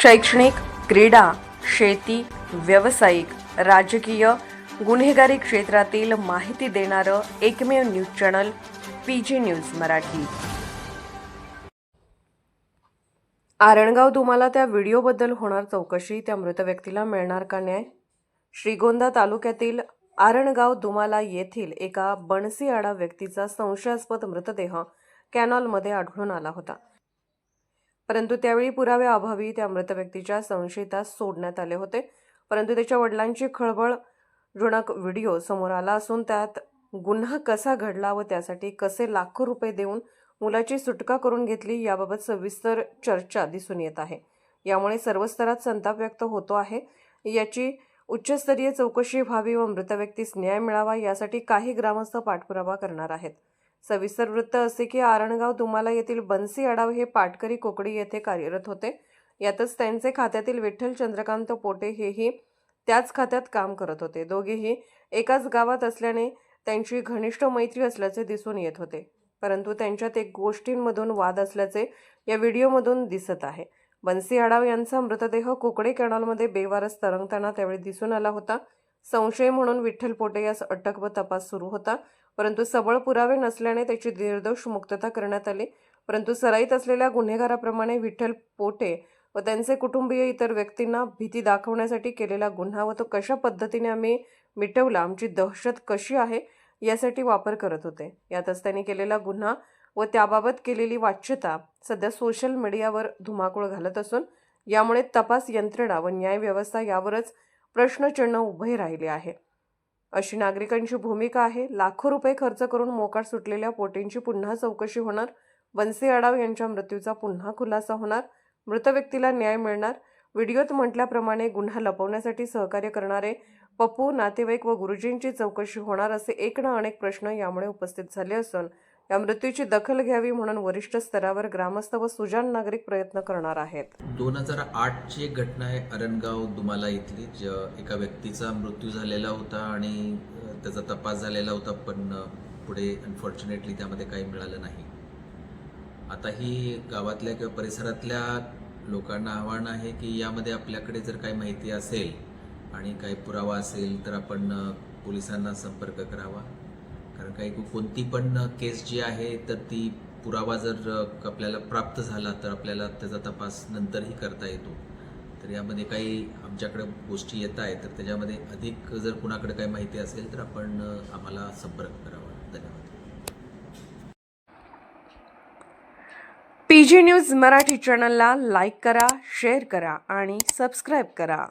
शैक्षणिक क्रीडा शेती व्यावसायिक राजकीय गुन्हेगारी क्षेत्रातील माहिती देणारं एकमेव news channel P G news Marathi. Arangaon तुम्हाला त्या व्हिडिओबद्दल होणार चौकशी त्या मृत व्यक्तीला मिळणार का न्याय? श्रीगोंदा तालुक्यातील आरणगाव दुमाला येथील एका बनसीआडा व्यक्तीचा संशयास्पद मृतदेह कॅनॉलमध्ये आढळून आला होता. परंतु त्यावेळी पुराव्याअभावी त्या मृत व्यक्तीच्या संशयितास सोडण्यात आले होते. परंतु त्याच्या वडिलांची खळबळ खळबळजनक व्हिडिओ समोर आला असून त्यात गुन्हा कसा घडला व त्यासाठी कसे लाखो रुपये देऊन मुलाची सुटका करून घेतली याबाबत सविस्तर चर्चा दिसून येत आहे. यामुळे सर्व स्तरात संताप व्यक्त होतो आहे. याची उच्चस्तरीय चौकशी व्हावी व मृत व्यक्तीस न्याय मिळावा यासाठी काही ग्रामस्थ पाठपुरावा करणार आहेत. सविस्तर वृत्त असे की आरणगाव दुमाला येथील बन्सी अडाव हे पाटकरी कोकडी येथे कार्यरत होते. यातच त्यांचे खात्यातील विठ्ठल चंद्रकांत पोटे हेही त्याच खात्यात काम करत होते. दोघेही एकाच गावात असल्याने त्यांची घनिष्ठ मैत्री असल्याचे दिसून येत होते. परंतु त्यांच्यात एक गोष्टींमधून वाद असल्याचे या व्हिडिओमधून दिसत आहे. बन्सी आडाव यांचा मृतदेह कोकडे कॅनॉलमध्ये बेवारस तरंगताना त्यावेळी दिसून आला होता. संशय म्हणून विठ्ठल पोटे यास अटक व तपास सुरू होता. परंतु सबळ पुरावे नसल्याने त्याची निर्दोष मुक्तता करण्यात आली. परंतु सराईत असलेल्या गुन्हेगाराप्रमाणे विठ्ठल पोटे व त्यांचे कुटुंबीय इतर व्यक्तींना भीती दाखवण्यासाठी केलेला गुन्हा व तो कशा पद्धतीने आम्ही मिटवला आमची दहशत कशी आहे यासाठी वापर करत होते. यातच त्यांनी केलेला गुन्हा व त्याबाबत केलेली वाच्यता सध्या सोशल मीडियावर धुमाकूळ घालत असून यामुळे तपास यंत्रणा व न्यायव्यवस्था यावरच प्रश्नचिन्ह उभे राहिले आहे. अशी नागरिकांची भूमिका आहे. लाखो रुपये खर्च करून मोकाट सुटलेल्या पोटींची पुन्हा चौकशी होणार. बनसे आडाव यांच्या मृत्यूचा पुन्हा खुलासा होणार. मृत व्यक्तीला न्याय मिळणार. व्हिडिओत म्हटल्याप्रमाणे गुन्हा लपवण्यासाठी सहकार्य करणारे पप्पू नातेवाईक व गुरुजींची चौकशी होणार असे एक ना अनेक प्रश्न यामुळे उपस्थित झाले असून या मृत्यूची दखल घ्यावी म्हणून वरिष्ठ स्तरावर ग्रामस्थ व सुजाण नागरिक प्रयत्न करणार आहेत. दोन हजार आठची एक घटना आहे अरणगाव दुमाला इथली ज एका व्यक्तीचा मृत्यू झालेला होता आणि त्याचा तपास झालेला होता पण पुढे अनफॉर्च्युनेटली त्यामध्ये काही मिळालं नाही. आता ही गावातल्या किंवा परिसरातल्या लोकांना आव्हान आहे की यामध्ये आपल्याकडे जर काही माहिती असेल आणि काही पुरावा असेल तर आपण पोलिसांना संपर्क करावा. कारण काही कोणती पण केस जी आहे तर ती पुरावा जर आपल्याला प्राप्त झाला तर आपल्याला त्याचा तपास नंतरही करता येतो. तर यामध्ये काही आमच्याकडे गोष्टी येत आहेत तर त्याच्यामध्ये अधिक जर कुणाकडे काही माहिती असेल तर आपण आम्हाला संपर्क करावा. धन्यवाद. पी जी न्यूज मराठी चॅनलला लाईक करा शेअर करा आणि सबस्क्राईब करा.